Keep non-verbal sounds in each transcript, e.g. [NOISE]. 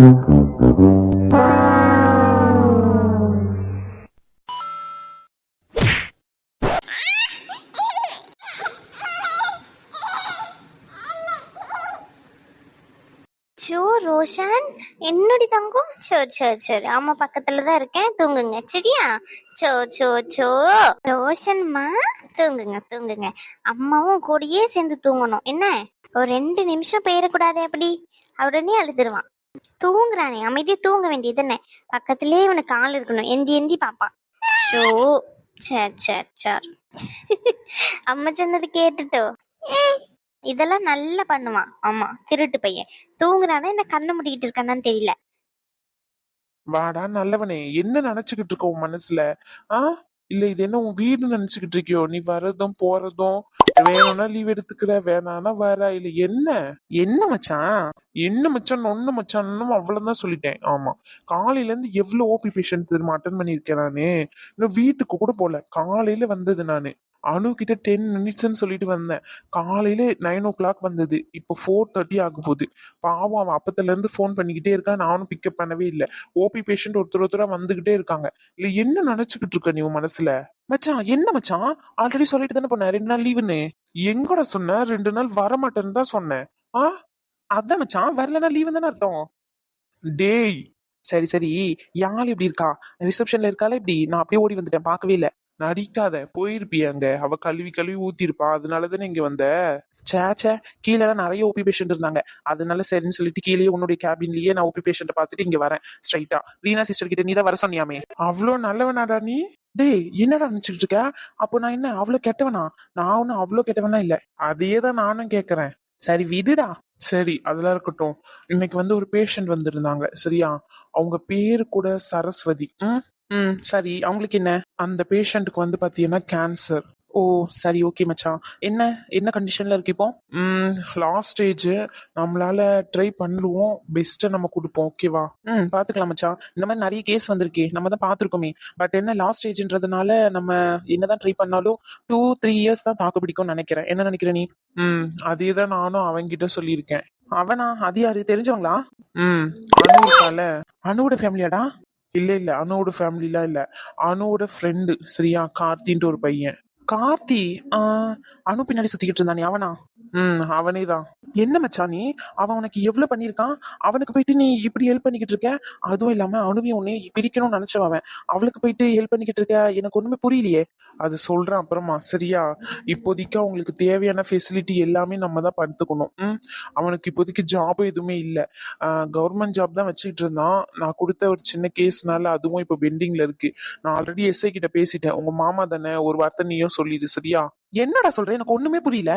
So Roshan. என்னடி தங்கம்? So so so. ஆமா பக்கத்துல தான் இருக்கேன். தூங்குங்க. சரியா? So so so. ரோஷன்மா தூங்குங்க தூங்குங்க. அம்மாவும் கூடயே சேர்ந்து தூங்கணும். என்ன? ஒரு ரெண்டு நிமிஷம் போயிடக்கூடாது அப்படி? உடனே அழுதுருவான் தூங்குறானே அமைதியா தூங்க வேண்டியது என்ன? பக்கத்துலயே இவனுக்கு ஆள் இருக்கணும். எந்தி எந்தி பாப்பான் ஷோ சரி சரி சரி. அம்மா சொன்னது கேட்டுட்டோ. இதெல்லாம் நல்லா பண்ணுவான். ஆமா திருட்டு பையன். தூங்குறானா என்ன கண்ணு முடிக்கிட்டு இருக்கானான்னு தெரியல. வாடா நல்லவனே. என்ன நினைச்சுக்கிட்டு இருக்க உன் மனசுல? ஆஹ் இல்ல இது என்ன உன் வீடு நினைச்சுக்கிட்டு இருக்கியோ? நீ வர்றதும் போறதும் வேணும்னா லீவ் எடுத்துக்கிற வேணானா வர இல்ல என்ன? என்ன மச்சான்? என்ன மச்சான் ஒண்ணு மச்சான் அவ்வளவுதான் சொல்லிட்டேன். ஆமா. காலையில இருந்து எவ்வளவு ஓபி பேஷண்ட் திரும்ப அட்டன் பண்ணிருக்கேன் நானு. இன்னும் வீட்டுக்கு கூட போல காலையில வந்தது நானு. அனு கிட்ட டென் மினிட்ஸ்ன்னு சொல்லிட்டு வந்தேன். காலையில நைன் ஓ கிளாக் வந்தது. இப்போ ஃபோர் தேர்ட்டி ஆக போகுது. பாவம் அவன் அப்பத்துல இருந்து ஃபோன் பண்ணிக்கிட்டே இருக்கான் நானும் பிக்கப் பண்ணவே இல்லை. ஓபி பேஷண்ட் ஒருத்தர் ஒருத்தரா வந்துகிட்டே இருக்காங்க. இல்ல என்ன நினைச்சுக்கிட்டு இருக்க நீ உன் மனசுல? மச்சான் என்ன மச்சான்? ஆல்ரெடி சொல்லிட்டு தானே போனேன் ரெண்டு நாள் லீவுன்னு எங்கூட சொன்ன? ரெண்டு நாள் வர மாட்டேன்னு தான் சொன்னேன் ஆ? அதான் மச்சான் வரலன்னா லீவு தானே அர்த்தம். டேய் சரி சரி. யாழ் இப்படி இருக்கா? ரிசப்ஷன்ல இருக்கால இப்படி? நான் அப்படியே ஓடி வந்துட்டேன். பார்க்கவே இல்லை. நடிக்காத போயிருப்பிய அங்க. அவ கழுவி கழுவி ஊத்திருப்பா அதனால தானே இங்க வந்த? சேச்சே சே கீழே நிறைய ஓபி பேஷண்ட் இருந்தாங்க. அதனால சரின்னு சொல்லிட்டு கீழே உன்னுடைய கேபின்லயே நான் ஓபி பேஷண்ட் பார்த்துட்டு இங்க வரேன். ஸ்ட்ரைட்டா ரீனா சிஸ்டர் கிட்ட நீ தான் வர சொன்னியாமே. அவ்வளோ நல்லவனாடா நீ? டேய் என்னடா நினைச்சுக்கிட்டு இருக்க? அப்போ நான் என்ன அவ்வளோ கெட்டவனா? நான் ஒன்னும் அவ்வளோ கெட்டவனா இல்ல. அதையே தான் நானும் கேக்குறேன். சரி விடுடா. சரி அதெல்லாம் இருக்கட்டும். இன்னைக்கு வந்து ஒரு பேஷண்ட் வந்திருந்தாங்க. சரியா? அவங்க பேரு கூட சரஸ்வதி. ம்? ம் சரி. அவங்களுக்கு என்ன? அந்த பேஷண்ட்டுக்கு வந்து பாத்தீங்கன்னா கேன்சர் ஓ சரி ஓகே மச்சான். என்ன? என்ன கண்டிஷன்ல இருக்கு இப்போ? ம் லாஸ்ட் ஸ்டேஜ் நம்மளால ட்ரை பண்ணுவோம். பெஸ்ட்டை நம்ம கொடுப்போம் ஓகேவா ம் பாத்துக்கலாம் மச்சான். இந்த மாதிரி நிறைய கேஸ் வந்திருக்கே. நம்ம தான் பார்த்துருக்கோமே பட் என்ன லாஸ்ட் ஸ்டேஜ்ன்றதுனால நம்ம என்னதான் ட்ரை பண்ணாலும் டூ த்ரீ இயர்ஸ் தான் தாக்கு பிடிக்கும்னு நினைக்கிறேன். என்ன நினைக்கிற நீ? ம் அதே தான் நானும் அவங்கிட்ட சொல்லியிருக்கேன். அவனா? அது யாரு? தெரிஞ்சவங்களா? ம் அனு இருக்கால அனுவோட ஃபேமிலியாடா இல்ல இல்ல. அனுவோட ஃபேமிலிலாம் இல்ல. அனுவோட ஃப்ரெண்டு சரியா? கார்த்தின்ட்டு ஒரு பையன். கார்த்தி ஆஹ், அனு பின்னாடி சுத்திக்கிட்டு இருந்தானே அவனா? ம் அவனே தான் என்ன மச்சான் நீ? அவன் உனக்கு எவ்வளவு பண்ணியிருக்கான்? அவனுக்கு போயிட்டு நீ இப்படி ஹெல்ப் பண்ணிக்கிட்டு இருக்க? அதுவும் இல்லாம அணுவையும் உன்னை பிரிக்கணும்னு நினைச்சவன் அவன். அவளுக்கு போயிட்டு ஹெல்ப் பண்ணிக்கிட்டு இருக்க? எனக்கு ஒண்ணுமே புரியலையே. அது சொல்றேன் அப்புறமா சரியா? இப்போதைக்கு அவங்களுக்கு தேவையான ஃபெசிலிட்டி எல்லாமே நம்ம தான் பார்த்துக்கணும் ம் அவனுக்கு இப்போதைக்கு ஜாப் எதுவுமே இல்லை. கவர்மெண்ட் ஜாப் தான் வச்சுக்கிட்டு இருந்தான். நான் கொடுத்த ஒரு சின்ன கேஸ்னால அதுவும் இப்போ பெண்டிங்ல இருக்கு. நான் ஆல்ரெடி எஸ்ஐ கிட்ட பேசிட்டேன். உங்க மாமா தானே ஒரு வார்த்தை நீயும் சொல்லிடு சரியா? என்னடா சொல்ற? எனக்கு ஒண்ணுமே புரியல.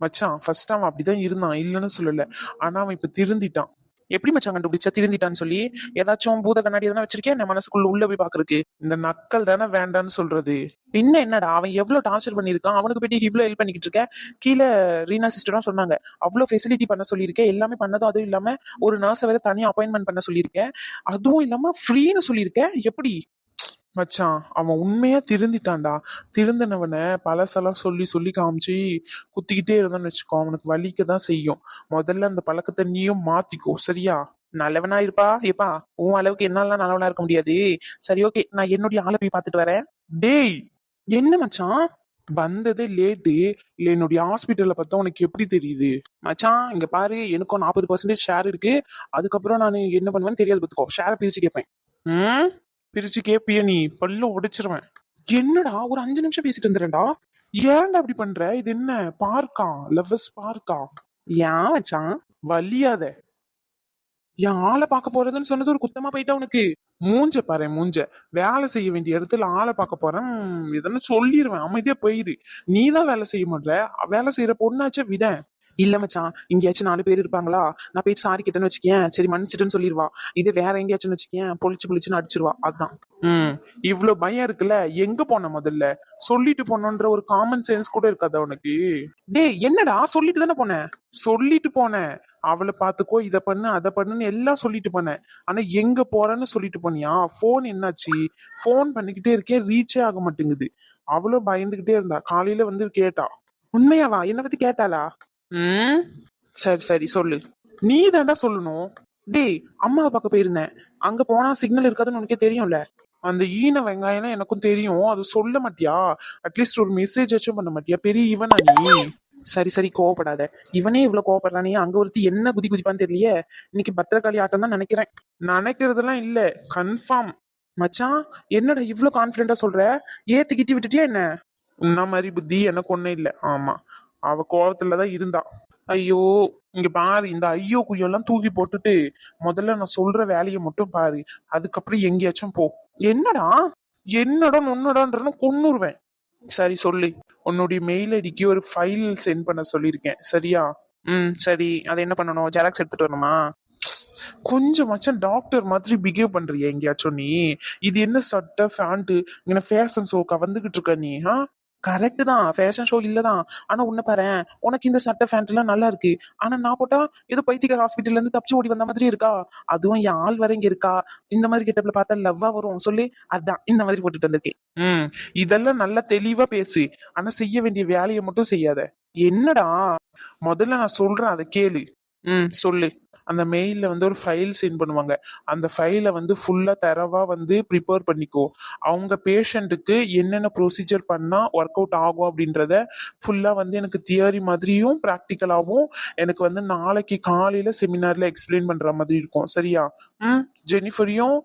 மச்சான் ஃபர்ஸ்ட் அவன் அப்படிதான் இருந்தான். இல்லைன்னு சொல்லல. ஆனா அவன் இப்ப திருந்திட்டான். எப்படி மச்சான் கண்டுபிடிச்சா? திருந்திட்டான்னு சொல்லி? ஏதாச்சும் பூத கண்ணாடி எதனா வச்சிருக்கேன் என் மனசுக்குள்ள உள்ள போய் பாக்குறதுக்கு? இந்த நக்கல் தானே வேண்டான்னு சொல்றது. பின்ன என்னடா? அவன் எவ்வளவு டார்ச்சர் பண்ணியிருக்கான்? அவனுக்கு போயிட்டு இவ்வளவு ஹெல்ப் பண்ணிக்கிட்டு இருக்கேன் கீழே ரீனா சிஸ்டரும் சொன்னாங்க. அவ்வளவு ஃபெசிலிட்டி பண்ண சொல்லியிருக்கேன் எல்லாமே பண்ணதும் அதுவும் இல்லாம ஒரு நர்ஸை வேற தனியாக அப்பாயின்மெண்ட் பண்ண சொல்லியிருக்கேன் அதுவும் இல்லாம ஃப்ரீன்னு சொல்லியிருக்கேன் எப்படி? மச்சான் அவன் உண்மையா திருந்திட்டான்டா. திருந்தினவனை பழசெல்லாம் சொல்லி சொல்லி காமிச்சு குத்திக்கிட்டே இருந்தான்னு வச்சுக்கோ அவனுக்கு வலிக்க தான் செய்யும். முதல்ல அந்த பழக்கத்தை நீயும் மாத்திக்கோ சரியா? நல்லவனா இருப்பா ஏப்பா உன் அளவுக்கு என்னால நல்லவனா இருக்க முடியாது. சரி ஓகே நான் என்னுடைய ஆளை போய் பார்த்துட்டு வரேன். டேய் என்ன மச்சான்? வந்ததே லேட்டு. இல்ல என்னுடைய ஹாஸ்பிட்டல்ல பார்த்தா உனக்கு எப்படி தெரியுது? மச்சான் இங்க பாரு எனக்கும் நாற்பது பர்சன்டேஜ் ஷேர் இருக்கு. அதுக்கப்புறம் நான் என்ன பண்ணுவேன்னு தெரியாது பார்த்துக்கோ ஷேரை பிரிச்சு கேட்பேன். ம்? பிரிச்சு கேப்பிய நீ பல்ல உடைச்சிருவேன். என்னடா ஒரு அஞ்சு நிமிஷம் பேசிட்டு வந்துடுறேன்டா. ஏன்டா அப்படி பண்ற? இது என்ன பார்க்கா? லவ்வஸ் பார்க்கா ஏன் வச்சான் வலியாத. என் ஆளை பார்க்க போறதுன்னு சொன்னது ஒரு குத்தமா போயிட்டா உனக்கு? மூஞ்ச பாரு மூஞ்ச. வேலை செய்ய வேண்டிய இடத்துல ஆளை பார்க்க போறேன். இதெல்லாம் சொல்லிடுவேன் அமைதியா போயிரு. நீ தான் வேலை செய்ய முடியல வேலை செய்யற பொண்ணாச்சே விட. இல்ல மச்சான் எங்கேயாச்சும் நாலு பேர் இருப்பாங்களா? நான் போயிட்டு சாரி கிட்டேன்னு வச்சுக்கேன். சரி மன்னிச்சிட்டுன்னு சொல்லிடுவா. இதே வேற எங்கேயாச்சும் வச்சுக்கேன் பொழிச்சு பொழிச்சுன்னு அடிச்சிருவா. அதான். ம். இவ்ளோ பயம் இருக்குல்ல? எங்க போன முதல்ல? சொல்லிட்டு போனோன்ற ஒரு காமன் சென்ஸ் கூட இருக்காதா உனக்கு? டேய் என்னடா? சொல்லிட்டு தானே போனேன் சொல்லிட்டு போனேன் அவளை பாத்துக்கோ இத பண்ணு அதை பண்ணுன்னு எல்லாம் சொல்லிட்டு போனேன் ஆனா எங்க போறேன்னு சொல்லிட்டு போனியா? போன் என்னாச்சு? போன் பண்ணிக்கிட்டே இருக்கேன் ரீச்சே ஆக மாட்டேங்குது. அவளும் பயந்துகிட்டே இருந்தா. காலையில வந்து கேட்டா. உண்மையாவா? என்ன பத்தி கேட்டாளா? ம்? சரி சரி சொல்லு. நீ தாண்டா சொல்லணும். டேய் அம்மாவை பார்க்க போயிருந்தேன். அங்க போனா சிக்னல் இருக்காதுன்னு உனக்கே தெரியும்ல? அந்த ஈன வெங்காயம் எனக்கும் தெரியும். அது சொல்ல மாட்டியா? அட்லீஸ்ட் ஒரு மெசேஜ் வச்சும் பண்ண மாட்டியா? பெரிய இவனா நீ? சரி சரி கோவப்படாத. இவனே இவ்வளவு கோவப்படுறானே அங்க ஒருத்தி என்ன குதி குதிப்பான்னு தெரியலையே? இன்னைக்கு பத்திரகாளி ஆட்டம் தான் நினைக்கிறேன். நினைக்கிறதெல்லாம் இல்ல. கன்ஃபார்ம் மச்சான் என்னடா இவ்ளோ கான்பிடண்டா சொல்ற? ஏத்து கிட்டி விட்டுட்டியா என்ன? உன்ன மாதிரி புத்தி எனக்கு ஒண்ணும் இல்ல. ஆமா. அவ கோவத்துலதான் இருந்தா. ஐயோ இங்க பாரு இந்த ஐயோ குய்யெல்லாம் தூக்கி போட்டுட்டு முதல்ல நான் சொல்ற வேலையை மட்டும் பாரு. அதுக்கப்புறம் எங்கேயாச்சும் போ. என்னடா? என்னடா உன்னடான்றன்னு கொன்னுருவேன். சரி சொல்லு. உன்னுடைய மெயில் ஐடிக்கு ஒரு ஃபைல் சென்ட் பண்ண சொல்லியிருக்கேன். சரியா? ம் சரி. அதை என்ன பண்ணணும்? ஜெராக்ஸ் எடுத்துட்டு வரணுமா? கொஞ்சமாச்சும் டாக்டர் மாதிரி பிஹேவ் பண்றியா எங்கேயாச்சும் நீ? இது என்ன சட்டை ஃபேண்ட்டு இங்கே ஃபேஷன் ஷோக்கா வந்துகிட்டு இருக்க நீ ஆ? கரெக்ட் தான். ஃபேஷன் ஷோ இல்லதான் ஆனா உன்னை பாரு உனக்கு இந்த சட்டை ஃபேண்ட்லாம் நல்லா இருக்கு. ஆனா நான் போட்டா ஏதோ பைத்தியக்கார ஹாஸ்பிட்டல்ல இருந்து தப்பிச்சு ஓடி வந்த மாதிரி இருக்கா? அதுவும் என் ஆள் வர இங்க இருக்கா? இந்த மாதிரி கெட்டப்ல பார்த்தா லவ்வா வரும் சொல்லி அதான் இந்த மாதிரி போட்டுட்டு வந்திருக்கேன். ம். இதெல்லாம் நல்லா தெளிவா பேசு. ஆனா செய்ய வேண்டிய வேலையை மட்டும் செய்யாத. என்னடா? முதல்ல நான் சொல்றேன் அதை கேளு. ம் சொல்லு. அந்த மெயிலில் வந்து ஒரு ஃபைல் சென்ட் பண்ணுவாங்க. அந்த ஃபைலை வந்து ஃபுல்லாக தரவாக வந்து ப்ரிப்பேர் பண்ணிக்கோ. அவங்க பேஷண்ட்டுக்கு என்னென்ன ப்ரொசீஜர் பண்ணால் ஒர்க் அவுட் ஆகும் அப்படின்றத ஃபுல்லாக வந்து எனக்கு தியரி மாதிரியும் ப்ராக்டிக்கலாகவும் எனக்கு வந்து நாளைக்கு காலையில் செமினாரில் எக்ஸ்பிளைன் பண்ணுற மாதிரி இருக்கும். சரியா? ம்? ஜெனிஃபரையும்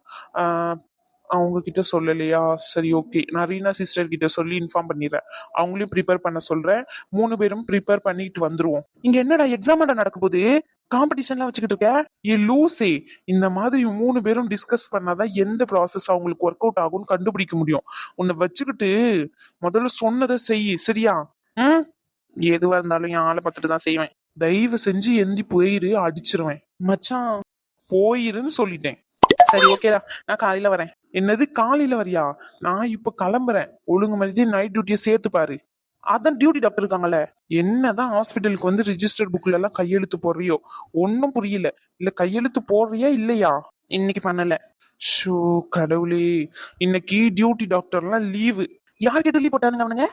அவங்க கிட்ட சொல்லலையா? சரி ஓகே நான் ரீனா சிஸ்டர் கிட்ட சொல்லி இன்ஃபார்ம் பண்ணிடுறேன். அவங்களையும் ப்ரிப்பேர் பண்ண சொல்றேன். மூணு பேரும் ப்ரிப்பேர் பண்ணிட்டு வந்துருவோம். இங்க என்னடா எக்ஸாம் நடக்க போகுது? காம்படிஷன்லாம் வச்சுக்கிட்டு இருக்க? ஏ லூசே இந்த மாதிரி மூணு பேரும் டிஸ்கஸ் பண்ணாதான் எந்த ப்ராசஸ் அவங்களுக்கு ஒர்க் அவுட் ஆகும்னு கண்டுபிடிக்க முடியும். உன்னை வச்சுக்கிட்டு முதல்ல சொன்னதை செய் சரியா? ம்? எதுவா இருந்தாலும் என் ஆளை பார்த்துட்டு தான் செய்வேன். தயவு செஞ்சு எந்தி போயிரு அடிச்சிருவேன். மச்சான் போயிருன்னு சொல்லிட்டேன். சரி ஓகேடா நான் காலையில வரேன். என்னது காலையில வரியா? நான் இப்ப கிளம்புறேன். ஒழுங்கு மாதிரி நைட் டியூட்டியை சேர்த்து பாரு. அதான் டியூட்டி டாக்டர் இருக்காங்கல்ல. என்னதான் ஹாஸ்பிட்டலுக்கு வந்து ரிஜிஸ்டர் புக்ல எல்லாம் கையெழுத்து போடுறியோ? ஒன்னும் புரியல. இல்ல கையெழுத்து போடுறியா இல்லையா? இன்னைக்கு பண்ணல. ஷோ கடவுளே. இன்னைக்கு டியூட்டி டாக்டர்லாம் லீவு யார் கிட்ட லீவ் போட்டானுங்க அவனுங்க?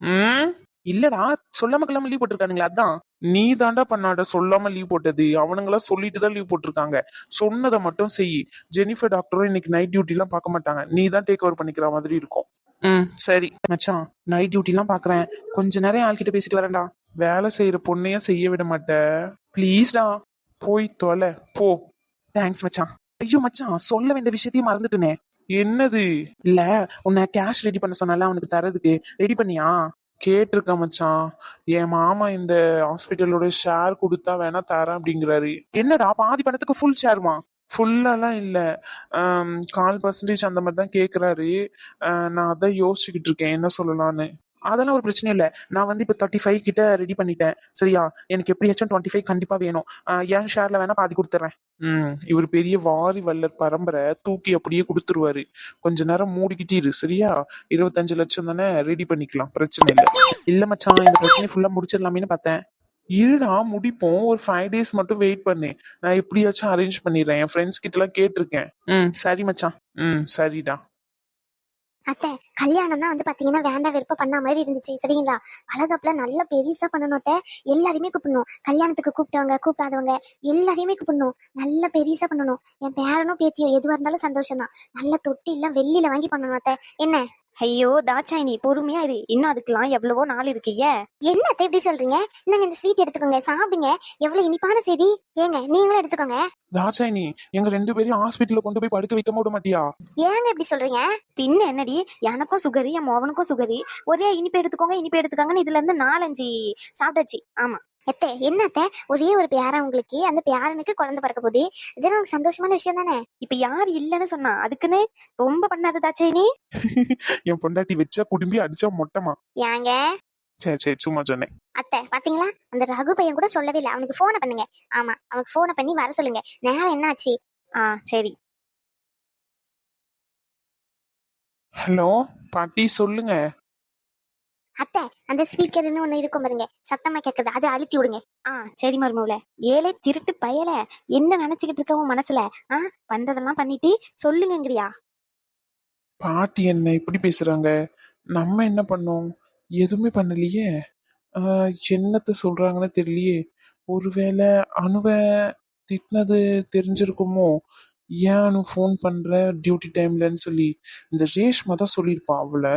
ம்? இல்லடா சொல்லாம கிளாம லீவ் போட்டிருக்கானுங்களா அதான். நீ தாண்டா பண்ணாட சொல்லாம லீவ் போட்டது. அவனுங்களா சொல்லிட்டு தான் லீவ் போட்டிருக்காங்க. சொன்னதை மட்டும் செய். ஜெனிஃபர் டாக்டரும் இன்னைக்கு நைட் டியூட்டி எல்லாம் பார்க்க மாட்டாங்க. நீ தான் டேக் ஓவர் பண்ணிக்கிற மாதிரி இருக்கும். ம். சரி. மச்சான் நைட் டியூட்டி எல்லாம் பாக்குறேன். கொஞ்ச நேரம் ஆள்கிட்ட பேசிட்டு வரேன்டா. வேலை செய்யற பொண்ணைய செய்ய விட மாட்ட. ப்ளீஸ்டா போய் தொலை. போ. தேங்க்ஸ் மச்சான். ஐயோ மச்சான் சொல்ல வேண்டிய விஷயத்தையும் மறந்துட்டேனே. என்னது? இல்ல உன்னை கேஷ் ரெடி பண்ண சொன்னால அவனுக்கு தரதுக்கு. ரெடி பண்ணியா? கேட்டிருக்க மச்சான். என் மாமா இந்த ஹாஸ்பிட்டலோட ஷேர் கொடுத்தா வேணா தரேன் அப்படிங்கிறாரு. என்னடா பாதி பணத்துக்கு ஃபுல் ஷேர்மா ஃபுல்லாலாம் இல்லை. கால் பர்சன்டேஜ் அந்த மாதிரி தான் கேட்குறாரு நான் அதான் யோசிச்சுக்கிட்டு இருக்கேன் என்ன சொல்லலாம்னு. அதெல்லாம் ஒரு பிரச்சனை இல்லை. நான் வந்து இப்போ தேர்ட்டி ஃபைவ் கிட்ட ரெடி பண்ணிட்டேன். சரியா? எனக்கு எப்படியாச்சும் டுவெண்ட்டி ஃபைவ் கண்டிப்பாக வேணும். என் ஷேர்ல வேணா பாதி கொடுத்துட்றேன் ம் இவர் பெரிய வாரி வல்லர் பரம்பரை தூக்கி அப்படியே கொடுத்துருவாரு. கொஞ்ச நேரம் மூடிக்கிட்டிரு இரு சரியா? இருபத்தஞ்சு லட்சம் தானே ரெடி பண்ணிக்கலாம் பிரச்சனை இல்லை. இல்லை மச்சான் இந்த பிரச்சனை ஃபுல்லாக முடிச்சிடலாமேன்னு பார்த்தேன். இருடா முடிப்போம். ஒரு ஃபைவ் டேஸ் மட்டும் வெயிட் பண்ணு. நான் எப்படியாச்சும் அரேஞ்ச் பண்ணிடுறேன். என் ஃப்ரெண்ட்ஸ் கிட்ட எல்லாம் கேட்டிருக்கேன். ம். சரி மச்சான். ம் சரிடா. அத்தை கல்யாணம் தான் வந்து பாத்தீங்கன்னா வேண்டாம் விருப்பம் பண்ண மாதிரி இருந்துச்சு. சரிங்களா? அழகப்புல நல்ல பெருசா பண்ணணும் அத்தை. எல்லாரையுமே கூப்பிடணும். கல்யாணத்துக்கு கூப்பிட்டவங்க கூப்பிடாதவங்க எல்லாரையுமே கூப்பிடணும். நல்ல பெருசா பண்ணணும். என் பேரனும் பேத்தியோ எதுவா இருந்தாலும் சந்தோஷம் தான் நல்ல தொட்டி எல்லாம் வெள்ளியில வாங்கி பண்ணணும் அத்தை. என்ன? ஐயோ தாட்சாயினி பொறுமையா இரு. இன்னும் அதுக்கெல்லாம் எவ்வளவோ நாள் இருக்குயே. என்ன அத்தை இப்படி சொல்றீங்க? இந்தாங்க இந்த ஸ்வீட் எடுத்துக்கோங்க. சாப்பிடுங்க. எவ்வளவு இனிப்பான செய்தி? ஏங்க நீங்களும் எடுத்துக்கோங்க. தாச்சாயினி எங்க ரெண்டு பேரையும் ஹாஸ்பிட்டல்ல கொண்டு போய் படுக்க வைக்க விட மாட்டியா? ஏங்க இப்படி சொல்றீங்க? பின்ன என்னடி? எனக்கும் சுகரி என் மோவனுக்கும் சுகரி. ஒரே இனிப்பு எடுத்துக்கோங்க இனிப்பு எடுத்துக்காங்கன்னு இதுல இருந்து நாலஞ்சு சாப்பிட்டாச்சு. ஆமா. எத்தே என்ன அத்தை? ஒரே ஒரு பேரன் உங்களுக்கு? அந்த பேரனுக்கு குழந்தை பிறக்க போகுது. இது நமக்கு சந்தோஷமான விஷயம் தானே? இப்ப யார் இல்லைன்னு சொன்னா அதுக்குன்னு ரொம்ப பண்ணாத தாட்சாயினி [LAUGHS] என் பொண்டாட்டி வச்சா குடும்பி அடிச்சா மொட்டமா. ஏங்க? சரி சரி சும்மா சொன்னேன். அத்தை பாத்தீங்களா? அந்த ரகு பையன் கூட சொல்லவே இல்லை. அவனுக்கு போனை பண்ணுங்க. ஆமா அவனுக்கு போனை பண்ணி வர சொல்லுங்க. நேரம் என்ன ஆச்சு? ஆ சரி. ஹலோ பாட்டி சொல்லுங்க. அத்தை அந்த ஸ்பீக்கர்னு ஒண்ணு இருக்கும் பாருங்க. சத்தமா கேக்குது. அதை அழுத்தி விடுங்க. ஆ சரி மருமவுல ஏழை திருட்டு பயல. என்ன நினைச்சுக்கிட்டு இருக்க உன் மனசுல? ஆ பண்றதெல்லாம் பண்ணிட்டு சொல்லுங்கங்கிறியா? பாட்டி என்ன இப்படி பேசுறாங்க? நம்ம என்ன பண்ணோம்? எதுவுமே பண்ணலையே. என்னத்த சொல்றாங்கன்னு தெரியலையே. ஒருவேளை அணுவ திட்டினது தெரிஞ்சிருக்குமோ? ஏன் ஃபோன் பண்ற டியூட்டி டைம்லன்னு சொல்லி. இந்த ரேஷ்மா தான் சொல்லியிருப்பா அவளை.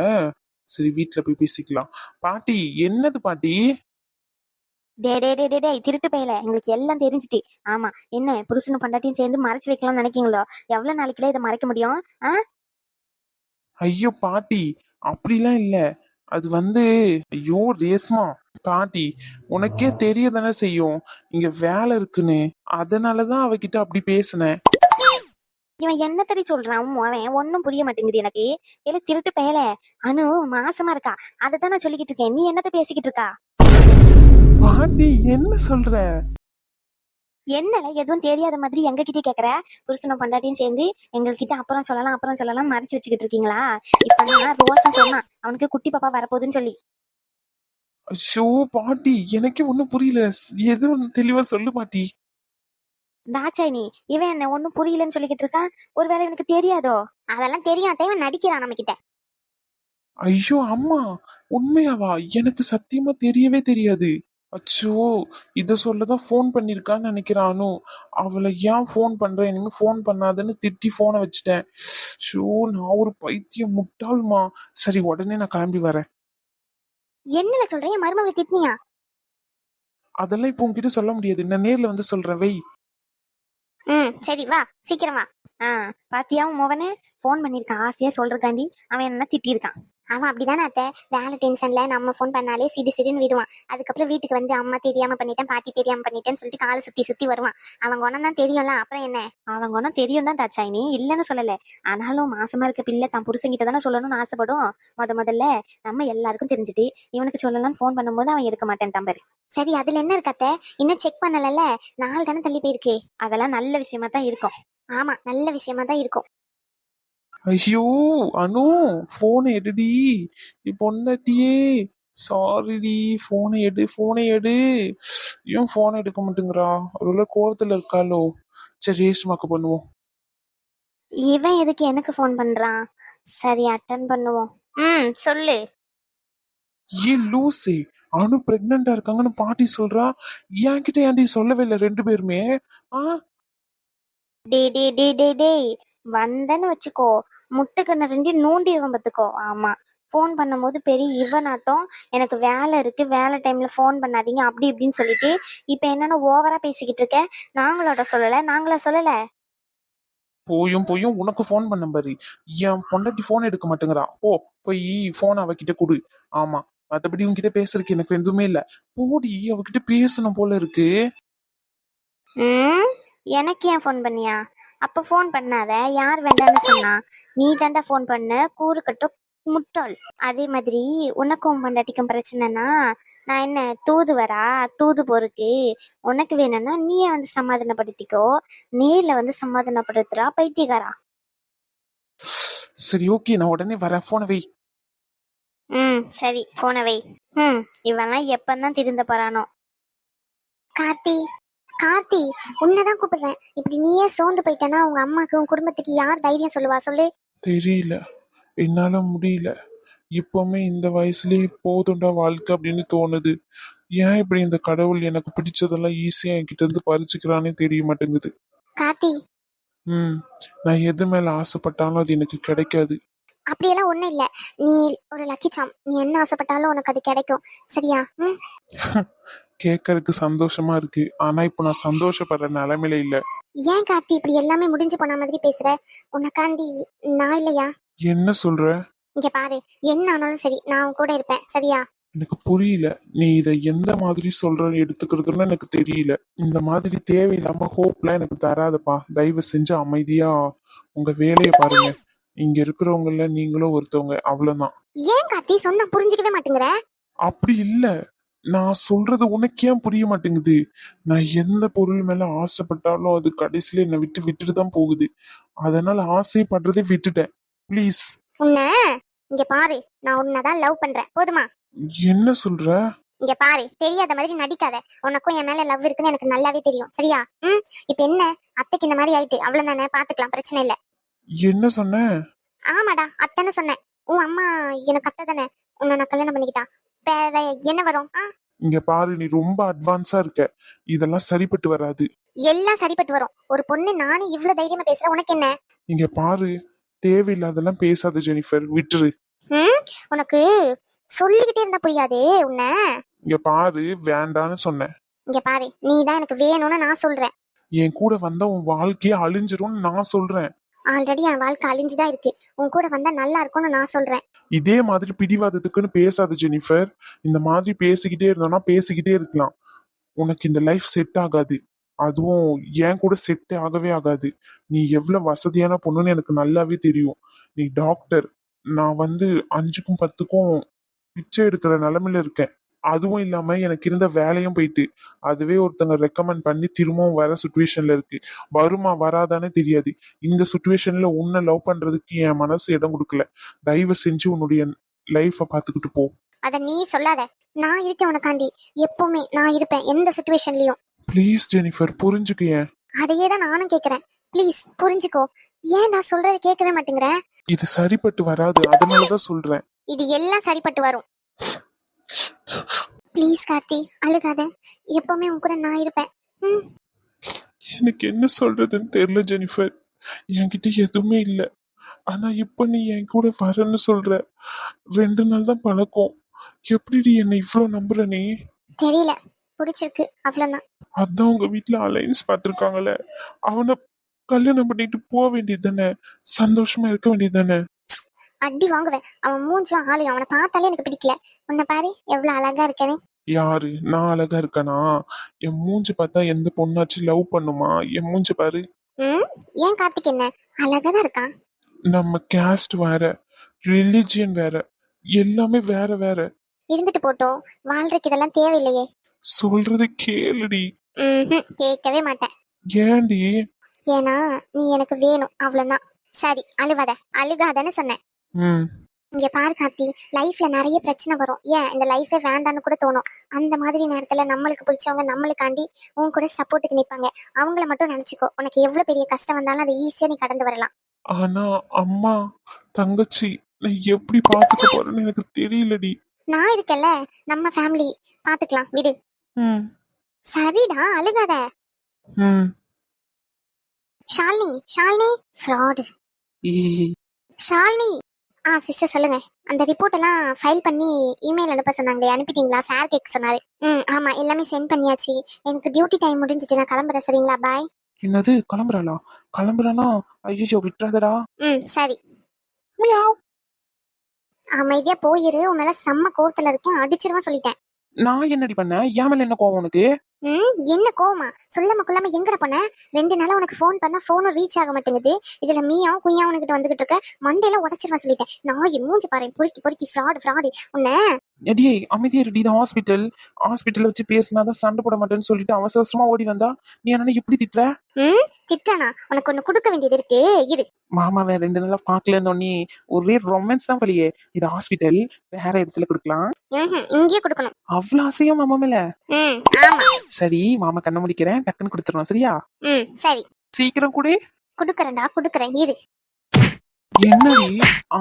சரி வீட்ல போய் பேசிக்கலாம். பாட்டி என்னது பாட்டி? டே டே டே டே டேய் திருட்டு பையல. எங்களுக்கு எல்லாம் தெரிஞ்சுட்டு. ஆமா என்ன புருஷனும் பொண்டாட்டியும் சேர்ந்து மறைச்சு வைக்கலாம்னு நினைக்கீங்களோ? எவ்வளவு நாளைக்குள்ள இதை மறைக்க முடியும்? ஆ? ஐயோ பாட்டி அப்படிலாம் இல்ல. அது வந்து ஐயோ ரேஸ்மா. பாட்டி உனக்கே தெரிய தானே செய்யும். இங்க வேலை இருக்குன்னு. அதனாலதான் அவகிட்ட அப்படி பேசினேன். இவன் என்ன தடி சொல்றான்? அவன் ஒன்னும் புரிய மாட்டேங்குது எனக்கு. இல்ல திருட்டு பயல. அனு மாசமா இருக்கா? அதை தான் நான் சொல்லிக்கிட்டு இருக்கேன். நீ என்னத்த பேசிக்கிட்டு இருக்கா? பாட்டி என்ன சொல்ற? என்னல எதுவும் தெரியாத மாதிரி எங்க கிட்டே கேக்குற? புருஷனும் பொண்டாட்டியும் சேர்ந்து எங்ககிட்ட அப்புறம் சொல்லலாம் அப்புறம் சொல்லலாம் மறைச்சு வச்சுக்கிட்டு இருக்கீங்களா? இப்ப நான் ரோசன் சொன்னான். அவனுக்கு குட்டி பாப்பா வரப்போகுதுன்னு சொல்லி. ஐயோ பாட்டி எனக்கே ஒண்ணும் புரியல. எதுவும் தெளிவா சொல்லு பாட்டி. தாச்சாயினி இவன் என்ன ஒன்னும் புரியலன்னு சொல்லிக்கிட்டு இருக்கான்? ஒருவேளை எனக்கு தெரியாதோ? அதெல்லாம் தெரியும் தேவன் நடிக்கிறான் நம்ம கிட்ட ஐயோ அம்மா உண்மையாவா? எனக்கு சத்தியமா தெரியவே தெரியாது. அச்சோ இத சொல்லதான் ஃபோன் பண்ணிருக்கான்னு நினைக்கிறானு? அவளை ஏன் ஃபோன் பண்ற? இனிமே ஃபோன் பண்ணாதன்னு திட்டி போனை வச்சுட்டேன். ஷோ நான் ஒரு பைத்தியம் முட்டாள்மா. சரி உடனே நான் கிளம்பி வரேன். என்னல சொல்ற? என் மருமகளை திட்டினியா? அதெல்லாம் இப்போ உன்கிட்ட சொல்ல முடியாது. நான் நேர்ல வந்து சொல்றேன் வை. ம் சரி வா சீக்கிரம் வா. ஆ பாத்தியா உன் மோவனே? ஃபோன் பண்ணியிருக்கான் ஆசையாக சொல்கிறக்காண்டி அவன் என்ன திட்டியிருக்கான். அவன் அப்படிதானே அத்தை? வேலை டென்ஷன்ல நம்ம ஃபோன் பண்ணாலே சிடு சிடுன்னு விடுவான். அதுக்கப்புறம் வீட்டுக்கு வந்து அம்மா தெரியாம பண்ணிட்டேன் பாட்டி தெரியாம பண்ணிட்டேன்னு சொல்லிட்டு காலை சுத்தி சுத்தி வருவான். அவன் குணம் தான் தெரியும்ல அப்புறம் என்ன? அவங்க ஒன்றும் தெரியும் தான் தாச்சாயினி இல்லைன்னு சொல்லல. ஆனாலும் மாசமா இருக்க பிள்ளை தான் புருஷங்கிட்ட தானே சொல்லணும்னு ஆசைப்படும். முத முதல்ல நம்ம எல்லாருக்கும் தெரிஞ்சுட்டு இவனுக்கு சொல்லலாம்னு ஃபோன் பண்ணும்போது அவன் எடுக்க மாட்டேன்ட்டான் பாரு. சரி அதுல என்ன இருக்கு அத்தை? இன்னும் செக் பண்ணலல்ல? நாலு தானே தள்ளி போயிருக்கு. அதெல்லாம் நல்ல விஷயமா தான் இருக்கும். ஆமா நல்ல விஷயமா தான் இருக்கும். ஐயோ அனு போனை எடுடி. நீ பொண்டாட்டியே. சாரிடி போனை எடு போனை எடு. ஏன் போனை எடுக்க மாட்டேங்கிறா? ஒருவேளை கோவத்துல இருக்காளோ? சரி ரேஷ்மாக்கு பண்ணுவோம். இவன் எதுக்கு எனக்கு ஃபோன் பண்றான்? சரி அட்டன் பண்ணுவோம். ம் சொல்லு. ஏன் லூசே? அனு பிரெக்னண்டா இருக்காங்கன்னு பாட்டி சொல்றா? என்கிட்ட ஏன்டி சொல்லவே இல்லை ரெண்டு பேருமே? ஆ? டே டே டே டே டேய். வந்தேன்னு வச்சுக்கோ. முட்டுக்கண்ண ரெண்டி நூண்டிடுவன் பார்த்துக்கோ. ஆமா. ஃபோன் பண்ணும்போது பெரிய இவனாட்டம் எனக்கு வேலை இருக்கு வேலை டைம்ல ஃபோன் பண்ணாதீங்க அப்படி இப்படின்னு சொல்லிட்டு இப்போ என்னன்னா ஓவரா பேசிக்கிட்டு இருக்க நாங்களோட சொல்லல. நாங்களா சொல்லல? போயும் போயும் உனக்கு ஃபோன் பண்ண பாரு. என் பொண்டாட்டி ஃபோன் எடுக்க மாட்டேங்கிறா. போ போய் ஃபோன் அவகிட்ட கொடு. ஆமா. மத்தபடி உன்கிட்ட பேசுறதுக்கு எனக்கு எதுவுமே இல்ல. போடி அவகிட்ட பேசணும் போல இருக்கு. எனக்கு ஏன் ஃபோன் பண்ணியா? அப்போ ஃபோன் பண்ணாத. யார் வேண்டாம்னு சொன்னா நீ தாண்டா ஃபோன் பண்ண. கூறுக்கட்டும் முட்டாள். அதே மாதிரி உனக்கும் பொண்டாட்டிக்கும் பிரச்சனைனா நான் என்ன தூதுவரா? தூது பொறுக்கு உனக்கு வேணும்னா நீயே வந்து சமாதானப்படுத்திக்கோ. நேர்ல வந்து சமாதானப்படுத்துறா பைத்தியக்காரா. சரி ஓகே நான் உடனே வரேன். போனை வை. ம் சரி. போன வை. ம் இவன்லாம் எப்பந்தான் திருந்த போறானோ. கார்த்தி. கார்த்தி உன்னதான் கூப்பிடுறேன். இப்படி நீயே சோர்ந்து போயிட்டனா உங்க அம்மாக்கு உன் குடும்பத்துக்கு யார் தைரியம் சொல்லுவா? சொல்லு. தெரியல. என்னால முடியல. இப்பவுமே இந்த வயசுலயே போதும்டா வாழ்க்கை அப்படின்னு தோணுது. ஏன் இப்படி இந்த கடவுள் எனக்கு பிடிச்சதெல்லாம் ஈஸியா என்கிட்ட இருந்து பறிச்சுக்கிறானே தெரிய மாட்டேங்குது. கார்த்தி. ம். நான் எது மேல ஆசைப்பட்டாலும் அது எனக்கு கிடைக்காது. அப்படியெல்லாம் ஒண்ணும் இல்ல. நீ ஒரு லக்கி சாம் நீ என்ன ஆசைப்பட்டாலும் உனக்கு அது கிடைக்கும். சரியா? ம்? [LAUGHS] கேட்கறதுக்கு சந்தோஷமா இருக்கு. ஆனா இப்போ நான் சந்தோஷப்படுற நிலைமையில இல்ல. ஏன் கார்த்தி இப்படி எல்லாமே முடிஞ்சு போன மாதிரி பேசுற? உனக்காண்டி நான் இல்லையா? என்ன சொல்ற? இங்க பாரு என்ன ஆனாலும் சரி நான் உன் கூட இருப்பேன். சரியா? எனக்கு புரியல. நீ இதை எந்த மாதிரி சொல்றன்னு எடுத்துக்கிறதுன்னு எனக்கு தெரியல. இந்த மாதிரி தேவையில்லாம ஹோப்லாம் எனக்கு தராதப்பா. தயவு செஞ்சு அமைதியா உங்க வேலையை பாருங்க. இங்க இருக்கிறவங்கள நீங்களும் ஒருத்தவங்க. அவ்வளவுதான். ஏன் கார்த்தி? சொன்னா புரிஞ்சுக்கவே மாட்டேங்கிற? அப்படி இல்ல. நான் சொல்றது உனக்கு ஏன் புரிய மாட்டேங்குது? நான் எந்த பொருள் மேல ஆசைப்பட்டாலும் அது கடைசியில என்னை விட்டு விட்டுட்டு தான் போகுது. அதனால ஆசைப்படுறதை விட்டுட்டேன். ப்ளீஸ் உன்ன இங்க பாரு நான் உன்னதான் லவ் பண்றேன். போதுமா? என்ன சொல்ற? இங்க பாரு தெரியாத மாதிரி நடிக்காத. உனக்கும் என் மேல லவ் இருக்குன்னு எனக்கு நல்லாவே தெரியும். சரியா? ம்? இப்ப என்ன? அத்தைக்கு இந்த மாதிரி ஆயிட்டு. அவ்வளவுதானே? பாத்துக்கலாம். பிரச்சனை இல்ல. என்ன சொன்ன? ஆமாடா அத்தைன்னு சொன்னேன். உன் அம்மா எனக்கு அத்தை தானே உன்னை நான் கல்யாணம் பண்ணிக்கிட்டா? வேற என்ன வரும்? இங்க பாரு நீ ரொம்ப அட்வான்ஸா இருக்க. இதெல்லாம் சரிப்பட்டு வராது. எல்லாம் சரிப்பட்டு வரும். ஒரு பொண்ணு நானும் இவ்வளவு தைரியமா பேசுறேன் உனக்கு என்ன? இங்க பாரு தேவையில்லாதெல்லாம் பேசாத ஜெனிஃபர். விட்டுரு. உனக்கு சொல்லிக்கிட்டே இருந்தா புரியாதே உன்னை? இங்க பாரு வேண்டான்னு சொன்னேன் இங்க பாரு நீ தான் எனக்கு வேணும்னு நான் சொல்றேன். என் கூட வந்தா உன் வாழ்க்கையே அழிஞ்சிரும்னு நான் சொல்றேன். ஆல்ரெடி என் வாழ்க்கை அழிஞ்சுதான் இருக்கு. உன் கூட வந்தா நல்லா இருக்கும்னு நான் சொல்றேன். இதே மாதிரி பிடிவாதத்துக்குன்னு பேசாத ஜெனிஃபர். இந்த மாதிரி பேசிக்கிட்டே இருந்தோம்னா பேசிக்கிட்டே இருக்கலாம். உனக்கு இந்த லைஃப் செட் ஆகாது. அதுவும் ஏன் கூட செட்டே ஆகவே ஆகாது. நீ எவ்வளவு வசதியான பொண்ணுன்னு எனக்கு நல்லாவே தெரியும். நீ டாக்டர். நான் வந்து அஞ்சுக்கும் பத்துக்கும் பிச்சை எடுக்கிற நிலமையில இருக்கேன். அதுவும் இல்லாம எனக்கு இருந்த வேலையும் போயிட்டு. அதுவே ஒருத்தங்க ரெக்கமெண்ட் பண்ணி திரும்பவும் வர சுச்சுவேஷன்ல இருக்கு. வருமா வராதானே தெரியாது. இந்த சுச்சுவேஷன்ல உன்னை லவ் பண்றதுக்கு என் மனசு இடம் கொடுக்கல. தயவு செஞ்சு உன்னுடைய லைஃப பாத்துக்கிட்டு போ. அத நீ சொல்லாத. நான் இருக்கேன் உனக்காண்டி. எப்பவுமே நான் இருப்பேன் எந்த சுச்சுவேஷன்லயும் ப்ளீஸ் ஜெனிஃபர் புரிஞ்சுக்க ஏன் அதையே தான் நானும் கேக்குறேன். ப்ளீஸ் புரிஞ்சுக்கோ. ஏன் நான் சொல்றதை கேட்கவே மாட்டேங்கிறேன்? இது சரிப்பட்டு வராது. அதனாலதான் சொல்றேன். இது எல்லாம் சரிப்பட்டு வரும். ப்ளீஸ் கார்த்தி அழுகாத. எப்பவுமே உன் கூட நான் இருப்பேன். ம்? எனக்கு என்ன சொல்றதுன்னு தெரியல ஜெனிஃபர். என்கிட்ட எதுவுமே இல்ல. ஆனா இப்ப நீ என் கூட வரேன்னு சொல்ற. ரெண்டு நாள் தான் பழக்கம். எப்படி என்னை இவ்வளவு நம்புற நீ? தெரியல. பிடிச்சிருக்கு. அவ்வளவுதான். அதான் உங்க வீட்ல அலைன்ஸ் பார்த்திருக்காங்கல்ல. அவனை கல்யாணம் பண்ணிட்டு போக வேண்டியது தானே? சந்தோஷமா இருக்க வேண்டியது தானே? அடி வாங்குவேன். அவன் மூஞ்சும் ஆளையும் அவனை பார்த்தாலே எனக்கு பிடிக்கல. உன்னை பாரு எவ்வளவு அழகா இருக்கனே. யாரு? நான் அழகா இருக்கனா? என் மூஞ்சி பார்த்தா எந்த பொண்ணாச்சும் லவ் பண்ணுமா? என் மூஞ்சி பாரு. ம்? ஏன் கார்த்திக் என்ன? அழகா தான் இருக்கான். நம்ம கேஸ்ட் வேற. ரிலிஜியன் வேற. எல்லாமே வேற வேற. இருந்துட்டு போட்டோம் வாழ்றதுக்கு இதெல்லாம் தேவையில்லையே. சொல்றது கேளுடி. ம் கேட்கவே மாட்டேன். ஏன்டி? ஏன்னா நீ எனக்கு வேணும். அவ்வளவுதான். சரி அழுவாத. அழுகாதன்னு சொன்னேன். இங்க பாரு கார்த்தி லைஃப்ல நிறைய பிரச்சனை வரும். ஏன்? இந்த லைஃபே வேண்டான்னு கூட தோணும். அந்த மாதிரி நேரத்துல நம்மளுக்கு பிடிச்சவங்க நம்மளுக்காண்டி உன் கூட சப்போர்ட்டுக்கு நிப்பாங்க. அவங்கள மட்டும் நினைச்சுக்கோ. உனக்கு எவ்வளவு பெரிய கஷ்டம் வந்தாலும் அதை ஈஸியா நீ கடந்து வரலாம். ஆனா அம்மா தங்கச்சி நான் எப்படி பாத்துக்க போறேன்னு எனக்கு தெரியலடி. நான் இருக்கேன்ல. நம்ம ஃபேமிலி பாத்துக்கலாம் விடு. சரிடா அழுகாத. ஷாலினி ஷாலினி. ஃப்ராடு ஷாலினி. ஆ சிஸ்டர் சொல்லுங்க. அந்த ரிப்போர்ட் எல்லாம் ஃபைல் பண்ணி இமெயில் அனுப்ப சொன்னாங்களே அனுப்பிட்டீங்களா? சார் கேட்க சொன்னாரு. ம் ஆமா எல்லாமே சென்ட் பண்ணியாச்சு. எனக்கு டியூட்டி டைம் முடிஞ்சிட்டு நான் கிளம்புறேன் சரிங்களா? பாய் என்னது கிளம்புறாளா? கிளம்புறானா ஐயோ விட்டுறாதடா. ம் சரி. அமைதியா போயிரு உன் மேல செம்ம கோவத்துல இருக்கேன் அடிச்சிருவேன் சொல்லிட்டேன். நான் என்னடி பண்ணேன் ஏன் மேல என்ன கோவம் உனக்கு? ம் என்ன கோவமா? சொல்லாம கொள்ளாம எங்கட பண்ண? ரெண்டு நாளா உனக்கு ஃபோன் பண்ணா ஃபோனும் ரீச் ஆக மாட்டேங்குது. இதுல மீயா குய்யா உனக்கிட்ட வந்துகிட்டு இருக்க. மண்டையில உடச்சிருவேன் சொல்லிட்டேன். நான் மூஞ்சி பாரு பொறுக்கி பொறுக்கி ஃப்ராடு ஃப்ராடு உன்ன எடியே அமைதியா இருடி இது ஹாஸ்பிட்டல் ஹாஸ்பிட்டல்ல வச்சு பேசினாதான் சண்டை போட மாட்டேன்னு சொல்லிட்டு அவசர அவசரமா ஓடி வந்தா நீ என்ன இப்படி திட்டுற? ம் திட்டானா உனக்கு ஒண்ணு கொடுக்க வேண்டியது இருக்கு. இரு. மாமாவை ரெண்டு நாளா பாக்கலன்னு ஒரே ரொமான்ஸ் தான் வழியே. இது ஹாஸ்பிட்டல் வேற இடத்துல கொடுக்கலாம். இங்கேயே கொடுக்கணும். அவ்வளவு ஆசையும் மாமா மேல. சரி மாமா கண்ண முடிக்கிறேன் டக்குன்னு கொடுத்துருவோம் சரியா? ம் சரி. சீக்கிரம் கூட. குடுக்கறேன்டா குடுக்கறேன் இரு. என்னடி?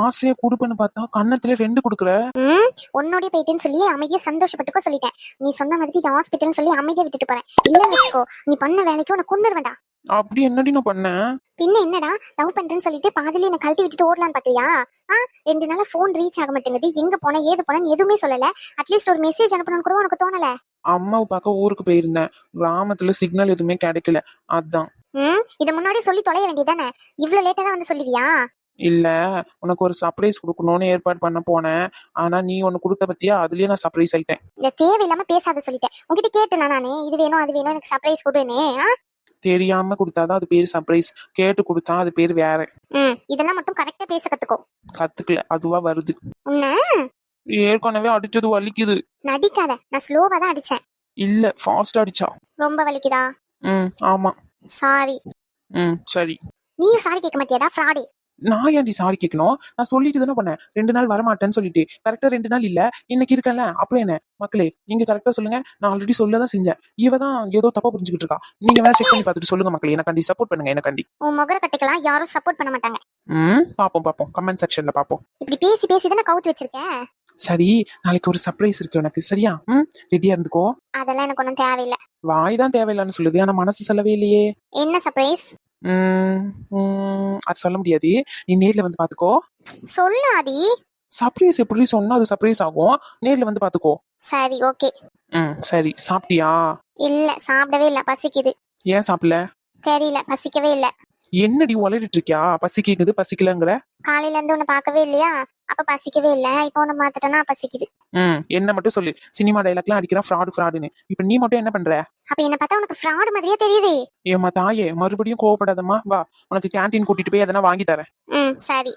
ஆசையா கொடுப்பேன்னு பார்த்தா கன்னத்துல ரெண்டு கொடுக்குற? ம் உன்னோடய போயிட்டேன்னு சொல்லி அமைதியா சந்தோஷப்பட்டுக்கோ சொல்லிட்டேன். நீ சொன்ன மாதிரி இது ஹாஸ்பிட்டல்னு சொல்லி அமைதியா விட்டுட்டு போறேன். இல்லன்னு வச்சுக்கோ நீ பண்ண வேலைக்கு உனக்கு கொண்டு வேண்டாம் அப்படி என்னடி நான் பண்ணேன் பின்ன என்னடா லவ் பண்றேன்னு சொல்லிட்டு பாதியில என்ன கழட்டி விட்டுட்டு ஓடலான்னு பாக்குறியா? ஆ ரெண்டு நாளா ஃபோன் ரீச் ஆக மாட்டேங்குது. எங்க போன ஏது போனேன்னு எதுவுமே சொல்லல. அட்லீஸ்ட் ஒரு மெசேஜ் அனுப்பணும்னு கூட உனக்கு தோணல. அம்மாவை பார்க்க ஊருக்கு போயிருந்தேன். கிராமத்துல சிக்னல் எதுவுமே கிடைக்கல. அதான். ம் இதை முன்னாடி சொல்லி தொலைய வேண்டியதானே இவ்வளவு லேட்டா தான் வந்து சொல்லுவியா? இல்ல உனக்கு ஒரு சர்ப்ரைஸ் கொடுக்கணும்னு ஏற்பாடு பண்ண போனேன். ஆனா நீ ஒன்னு கொடுத்த பத்தியா? அதுலயே நான் சர்ப்ரைஸ் ஆயிட்டேன். இந்த தேவையில்லாம பேசாத சொல்லிட்டேன். உன்கிட்ட கேட்டேனா நானே? இது வேணும் அது வேணும் எனக்கு சர்ப்ரைஸ் கொடுன்னு ஆ? தெரியாம கொடுத்தாதான் அது பேரு சர்ப்ரைஸ் கேட்டு கொடுத்தா அது பேர் வேற. இதெல்லாம் மட்டும் கரெக்டா பேச கத்துக்கோ. கத்துக்கல அதுவா வருது. ஏற்கனவே அடிச்சது வலிக்குது. நடிக்காத நான் ஸ்லோவா தான் அடிச்சேன். இல்ல ஃபாஸ்ட் அடிச்சா. ரொம்ப வலிக்குதா? ம் ஆமா. சாரி ம் சரி. நீயும் சாரி கேட்க மாட்டியாடா? ஃப்ராடு நான் ஏன்டி சாரி கேட்கணும் நான் சொல்லிட்டு தானே பண்ணேன் ரெண்டு நாள் வரமாட்டேன்னு சொல்லிட்டு. கரெக்டா ரெண்டு நாள் இல்ல. இன்னைக்கு இருக்கேன்ல. அப்புறம் என்ன? மக்களே நீங்க கரெக்டா சொல்லுங்க. நான் ஆல்ரெடி சொல்லதான் செஞ்சேன். இவ தான் ஏதோ தப்பா புரிஞ்சுக்கிட்டு இருக்கா. நீங்க வேணா செக் பண்ணி பார்த்துட்டு சொல்லுங்க மக்களே. எனக்காண்டி சப்போர்ட் பண்ணுங்க. எனக்காண்டி உன் முகர கட்டைக்கெல்லாம் யாரும் சப்போர்ட் பண்ண மாட்டாங்க. ம் பாப்போம் பாப்போம் கமெண்ட் செக்ஷன்ல பாப்போம் இப்படி பேசி பேசி தானே கவுத்து வச்சிருக்கேன் சரி நாளைக்கு ஒரு சர்ப்ரைஸ் இருக்கு உனக்கு. சரியா? ம் ரெடியா இருந்துக்கோ. அதெல்லாம் எனக்கு ஒன்றும் தேவையில்லை. வாய் தான் தேவையில்லைன்னு சொல்லுது. ஆனா மனசு சொல்லவே இல்லையே. என்ன சர்ப்ரைஸ் அது சொல்ல முடியாது. நீ நேர்ல வந்து பாத்துக்கோ. சொல்லு ஆதி சர்ப்ரைஸ் எப்படி சொன்னா அது சர்ப்ரைஸ் ஆகும். நேர்ல வந்து பாத்துக்கோ. சரி ஓகே. ம் சரி. சாப்பிட்டியா? இல்ல சாப்பிடவே இல்ல. பசிக்குது. ஏன் சாப்பிடல? தெரியல பசிக்கவே இல்ல. என்னடி உளறிட்டு இருக்கியா? பசி கேக்குது பசிக்கலங்கிற? காலையில இருந்து உன்னை பார்க்கவே இல்லையா? அப்ப பசிக்கவே இல்ல. இப்போ உன்னை பார்த்துட்டேன்னா பசிக்குது. ம் என்ன மட்டும் சொல்லு. சினிமா டைலாக்லாம் அடிக்கிறான் ஃப்ராடு ஃப்ராடுன்னு இப்ப நீ மட்டும் என்ன பண்ற? அப்ப என்ன பார்த்தா உனக்கு ஃப்ராட் மாதிரியே தெரியுது. ஏமா தாயே மறுபடியும் கோவப்படாதம்மா. வா உனக்கு கேண்டீன் கூட்டிட்டு போய் எதனா வாங்கி தரேன். ம் சரி.